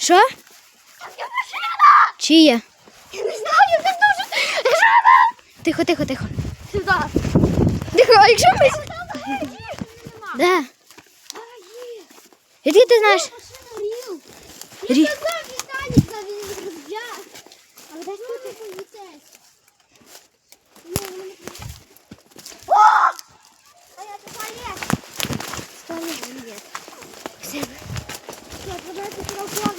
Що? Є машина! Чия? Я не знаю, це дуже... Тихо, тихо, тихо. Сюди. Тихо, а якщо ми. Де? Який ти знаєш? Рі- Я казав, Віталік за він розб'яв. Але десь тут не повітець. О! А я така є. Стали є. Все. Все, подайте трохи.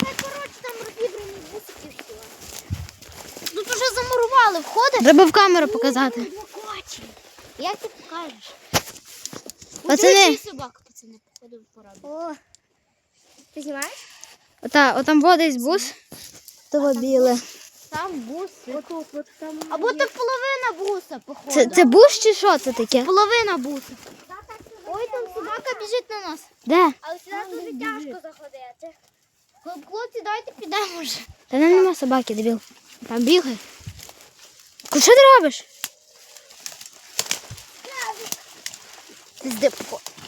Та коротше там розібрані бусики всі. Тут уже замурували, входиш? Треба в камеру показати. Як ти покажеш? Пацани. собака, пацани, походу пораду. О, ти знімаєш? Ота, отам водить бус. Того біле. Там бус. Або то половина буса, походу. Це, це бус чи що це таке? половина буса. Ой, там собака біжить на нас. Де? Але сюди дуже тяжко заходити. Хлопці, дайте підемо вже. Та не нема собаки, дебіл. Там бігає. Ку- Що ти робиш? Пізди,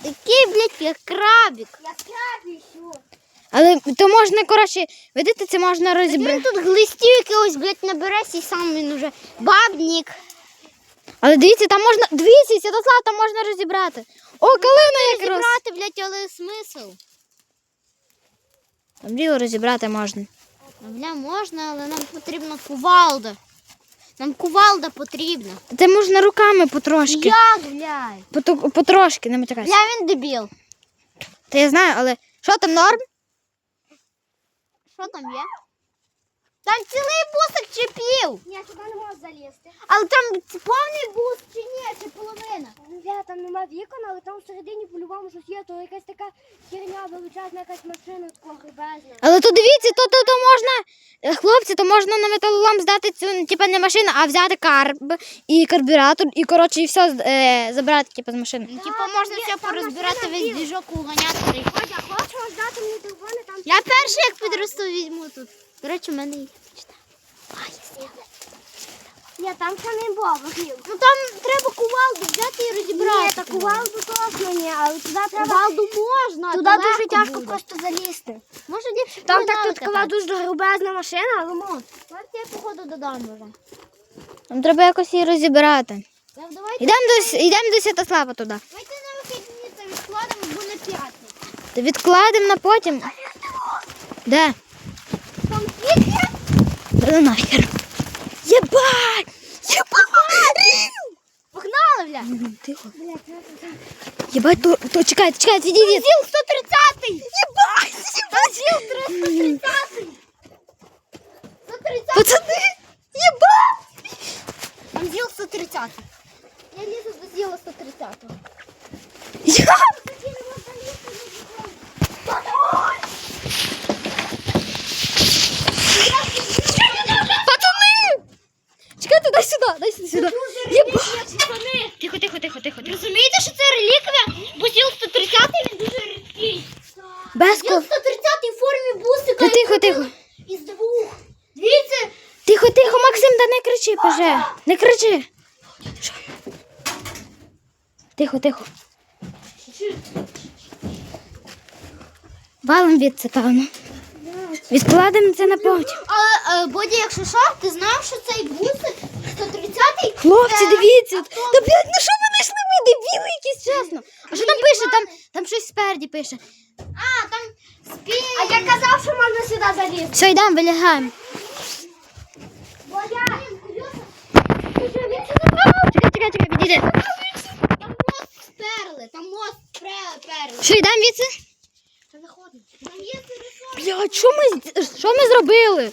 Такий, блядь, як крабик. Я крабик, що? Але то можна, коротше, видите, це можна Він розібрати. тут глистів якогось, блядь, набереться і сам він уже бабник. Але дивіться, там можна. Дивіться, Святослав, там можна розібрати. О, калина якраз. Розібрати, блядь, але смисл. Там біло розібрати можна. Ну, Бля, можна, але нам потрібна кувалда. Нам кувалда потрібна. Це можна руками потрошки. Як, блядь? Поту- Потрошки, не матюкайся. Бля, він дебіл. Та я знаю, але що там норм? Що там є? Там цілий бусик чіпів. Ні, туди не можна залізти. Але там повний бус чи ні, чи половина. Ну, я там нема вікон, але там всередині по-любому щось є, то якась така херня величезна, якась машина така грубезна. Але то дивіться, то, то, то можна, е, хлопці, то можна на металолом здати цю, типа не машину, а взяти карб і карбюратор, і коротше, і все е, забрати, типу, з машини. Ну, типу, можна все порозбирати весь двіжок уганяти. Ходя, хочеш здати мені телефони, там Я перший як підросту візьму тут. До речі, в мене є. Ні, там ще не було. Ну там треба кувалду взяти і розібрати. Ні, та кувалду точно ні, але туди треба... Кувалду можна, Туди дуже тяжко буде. просто залізти. Може ліпше Там так тут така дуже грубезна машина, але можна. Давайте я походу додам вже. Нам треба якось її розібрати. Йдемо до, йдемо до Святослава туди. давайте на вихідні це відкладемо, бо на п'ятницю. Відкладемо на потім. Де? Там світ є? Да ну нахер. Єбать! Єбать! Погнали, бля. Тихо. Єбать, то, то чекайте, чекайте, відійдіть. Зіл 130-й. Єбать! Зіл 330-й. 130 Пацани! Єбать! Там зіл 130 Я лізу до зіла 130-го. Я... Пацани! Чекайте, дай сюди, дай сюди. Єбать! Тихо, тихо, тихо, тихо. тихо. Розумієте, що це реліквія? Бо зіл 130 він дуже рідкий. Без Зіл ко... 130 в формі бусика. Та тихо, тихо. Із двох. Дивіться, Тихо, тихо, Максим, та не кричи, поже. Не кричи. Що? Тихо, тихо. Валом від це, певно. Відкладемо це на потім. А, е, Боді, якщо що, ти знав, що цей бусик 130-й? Хлопці, дивіться. автобус. Та блядь, ну що ви знайшли ви дебіли якісь, чесно. А що там пише? Там, там щось спереді пише. А, там спі... А я казав, що можна сюди залізти. Все, йдемо, вилягаємо. Бодя, Чекай, чекай, чекай, підійди. Там мост сперли, там мост спре- перли. Що, йдемо. Там є телефон. Блядь, що ми, з- що ми зробили?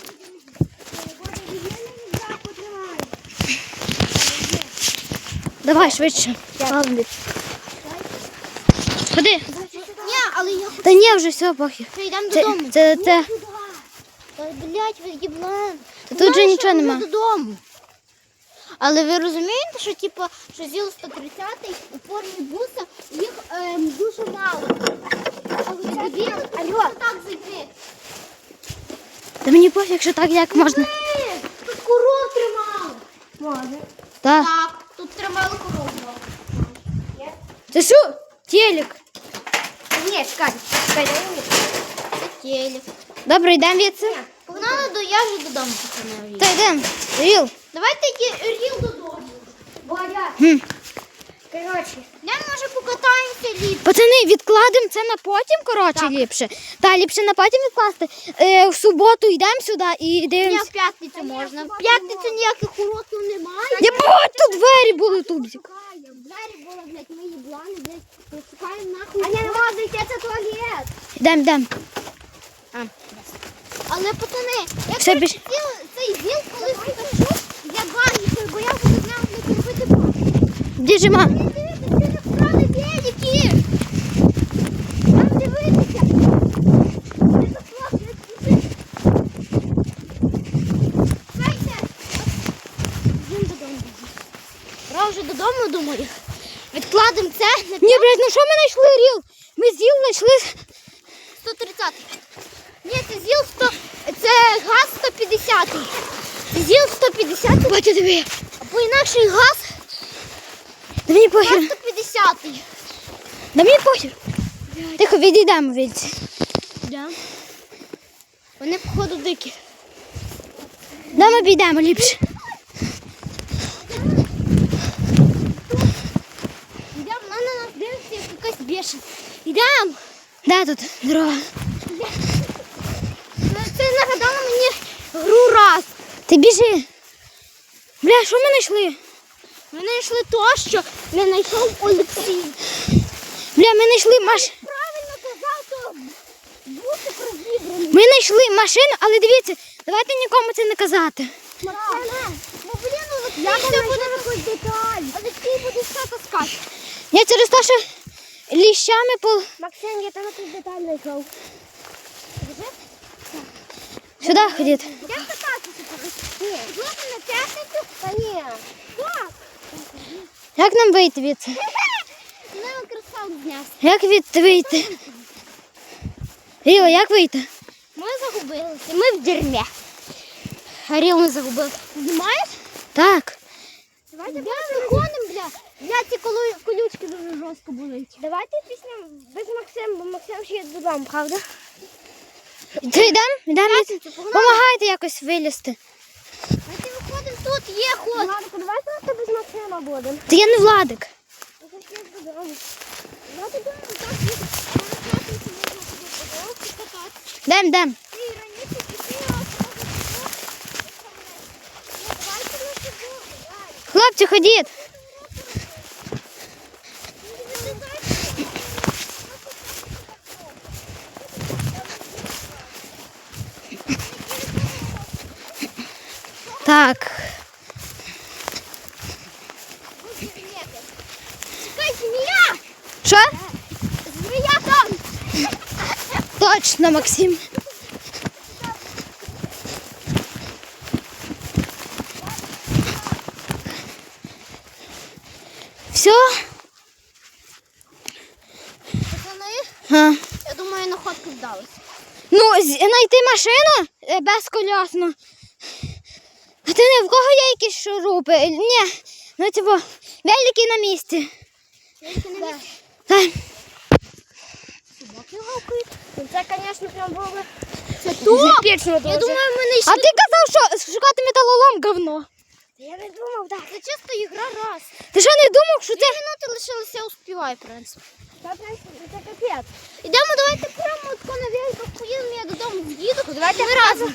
Давай швидше. Від. Ходи. Ні, але я Та ні, вже все, похер. хочу, йдемо Це, додому. це, це. Та, блядь, ви їблан. Та тут же нічого нема. додому. Але ви розумієте, що типу, що ЗІЛ 130 у формі буса їх ем, дуже мало. Але це біло, алло, так зайти. Та мені пофіг, що так як можна. Е, Тут коров тримали. може. Так. Так, тут тримали корову. Це що? Телек. Чекай, дай мені. Це телек. Добре, йдемо відси. Погнали до я вже додому пацани. Та йдемо. Ріл. Давайте ті ріл додому. Бодя, Хм. коротше, Я може покатаємося ліп. Пацани, відкладемо це на потім, коротше, ліпше. Та ліпше на потім відкласти. Е, в суботу йдемо сюди і Ні, в п'ятницю можна. В п'ятницю ніяких уроків немає. Я бать, тут двері були тубзик. Двері були, блядь, ми їблани, блядь, шукаємо нахуй. а я не можу зайти, це туалет. Йдемо, йдемо. Але пацани, я коротше, біж. ціл- цей зіл колись покажу, я багнюся, бо я буду нього не купити баги. Біжимо. Це вкрали велики. Там дивитися. Це. Він додому. Пора вже додому, думаю. Відкладемо це на Ні, блядь, ну що ми знайшли, Ріл? Ми зіл знайшли. 130. Ні, це ЗІЛ 100, це газ 150. Це ЗІЛ 150, Батя, диви. або інакший газ Да мені газ похер. 150. Да мені похер. Тихо, відійдемо відси. Да. Вони, походу, дикі. Да ми підемо ліпше. Йдемо, вона на нас дивиться, бешена. Йдемо. Де тут дрова? Це нагадало мені гру раз. Ти біжи. Бля, що ми знайшли? Ми знайшли то, що не знайшов Олексій. Бля, ми знайшли маш... Правильно казав, то бути розібраний. Ми знайшли машину, але дивіться, давайте нікому це не казати. Ну Олексій буде якусь деталь. Олексій буде все таскати. Я через те, що ліщами по... Максим, я там якусь деталь знайшов. Сюди ходіть. Я Ні. Злоти на п'ятницю? Та ні. Так. Як нам вийти від це? Не красав знявся. Як від вийти? Ріо, як вийти? Ми загубилися. Ми в дерьмі. Аріл не загубився. Знімаєш? Так. Давайте виходимо, бля. Бля, ці колючки дуже жорстко болить. Давайте пісня без Максима, бо Максим ще є додому, правда? Це йдемо? Йдемо? Помагайте якось вилізти. Давайте виходимо, тут є ход. Владику, давайте ми без Максима будемо. Та я не владик. Ну, це ще додому. Давайте так. На можна буде кататися. Хлопці, ходіть. Так. Чекай, змія! Що? Змія там! Точно, Максим. Знайти машину е, безколясну. А ти не в кого є якісь шурупи? Ні. Ну, типу, великі на місці. Так. Собаки гавкають. Ну, Це, звісно, прям було Це топ! Я думаю, ми не А ти казав, що шукати металолом говно. Я не думав, так. Це чисто ігра раз. Ти що не думав, що це. Дві минути лишилося, я успіваю, в принципі. Це, капець. Ідемо, давайте прямо от на поїдемо, я додому з'їду. Давайте Ми разом.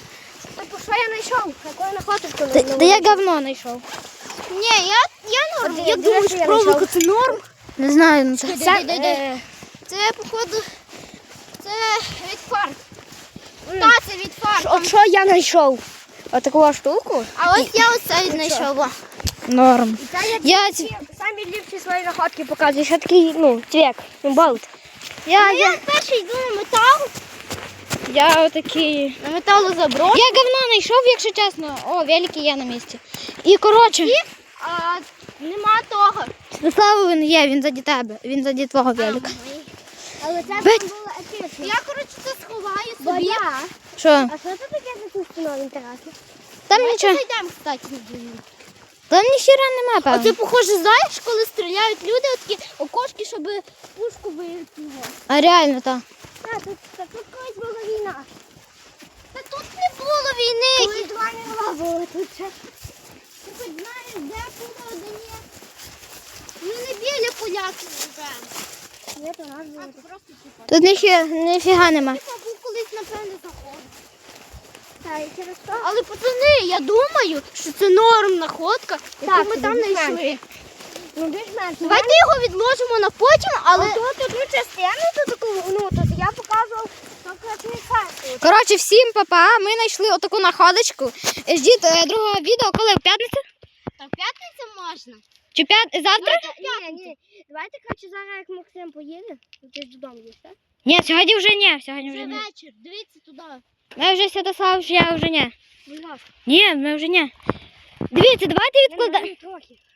Типу, що я знайшов? Яку находочку Та, знайшов? та я говно знайшов. Ні, я, я норм. Я думаю, що проволока це норм. Не знаю, ну це. Це, е, Це, походу, це від фар. Та, це від фар. От що я знайшов? Отаку штуку. А ось я оцей знайшов. Норм. Я, Я самі ліпші свої находки показую. Що такий, ну, цвік, ну, болт. Я, Я перший йду на метал, Я отакий. на металозаброс. я говно знайшов, якщо чесно. О, великий є на місці. І коротше, А нема того. Святослав він є, він заді тебе, він заді твого велика. Але це Бать. було епічно. Я, коротше, це сховаю собі. я. Що? А що це таке за ту стіну інтересно? Там Давайте нічого. зайдемо, кстати, на минути. Там ніхіра нема, певно. Оце, похоже, знаєш, коли стріляють люди, такі окошки, щоб пушку вилетіло. А реально так. Так, тут, так, тут колись була війна. Та тут не було війни. Коли два не було тут. Ти хоч знаєш, де куди, де. Ми не біля поляки живемо. Тут ніфіга нема. Типа був заходить. Але пацани, я думаю, що це норм находка, яку Так, ми там знайшли. Ну. Давайте його відложимо на потім, але тут одну частину, тут таку, ну, тут я показував. Коротше, всім папа. Ми знайшли отаку находочку. Ждіть е, другого відео, коли в п'ятницю? та в п'ятницю можна. Чи п'ят... завтра? Ні, ні, давайте, коротше, зараз, як Максим поїде, ти ж додому їдеш, так? Ні, сьогодні вже ні. Сьогодні вже Вже ні. вечір, дивіться туди. Ми вже Святослав, що я вже ласка. Ні, ми вже ні. Дивіться, давайте Я відкладемо.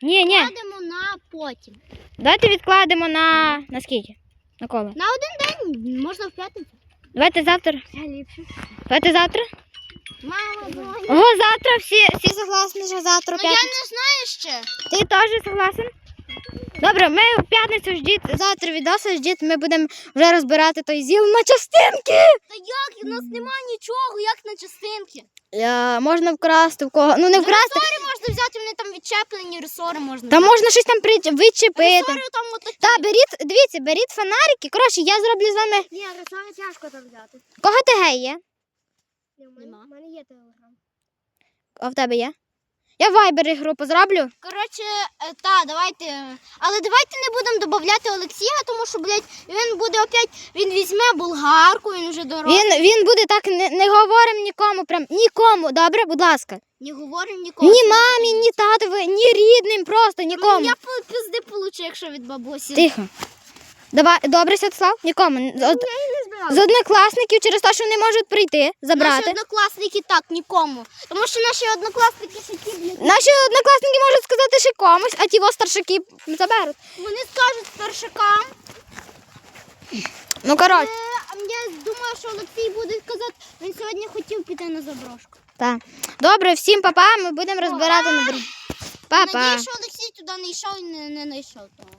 Ні, ні. Кладемо на потім. Давайте відкладемо на. На скільки? На коли? На один день, можна в п'ятницю. Давайте завтра. Давайте завтра. Мама. Ого, завтра всі, всі согласні, що завтра Ну я не знаю ще. Ти теж согласен? Добре, ми в п'ятницю ждіть, завтра відоси ждіть, ми будемо вже розбирати той зіл на частинки. Та як? У нас немає нічого, як на частинки. Я, можна вкрасти в кого. Ну не вкрасти. Ресори можна взяти, вони там відчеплені, ресори можна. Та взяти. можна щось там при- вичепити. Ресори там отакі. Та беріть, дивіться, беріть фонарики. Коротше, я зроблю з вами. Ні, ресори тяжко там взяти. Кого ти гей є? Ні, Нема. в мене є телеграм. А в тебе є? Я в вайбері групу зроблю. Коротше, е, та, давайте. Але давайте не будемо додати Олексія, тому що, блядь, він буде опять, він візьме болгарку, він вже дорослий. Він, він буде так, не, не говоримо нікому, прям нікому, добре, будь ласка. Не говоримо нікому. Ні мамі, ні татові, ні рідним, просто нікому. Ну, Я пизди получу, якщо від бабусі. Тихо. Давай, добре, Святослав, нікому. З, од- з однокласників через те, що вони можуть прийти, Наші забрати. однокласники так, нікому. Тому що наші однокласники ще ті, Наші однокласники можуть сказати ще комусь, а ті во старшаки заберуть. вони скажуть старшакам. Ну, коротше, Е, я думаю, що Олексій буде казати, він сьогодні хотів піти на заброшку. так. Добре, всім папа, ми будемо розбирати на. Папа. Надію, що Олексій туди не йшов і не знайшов того.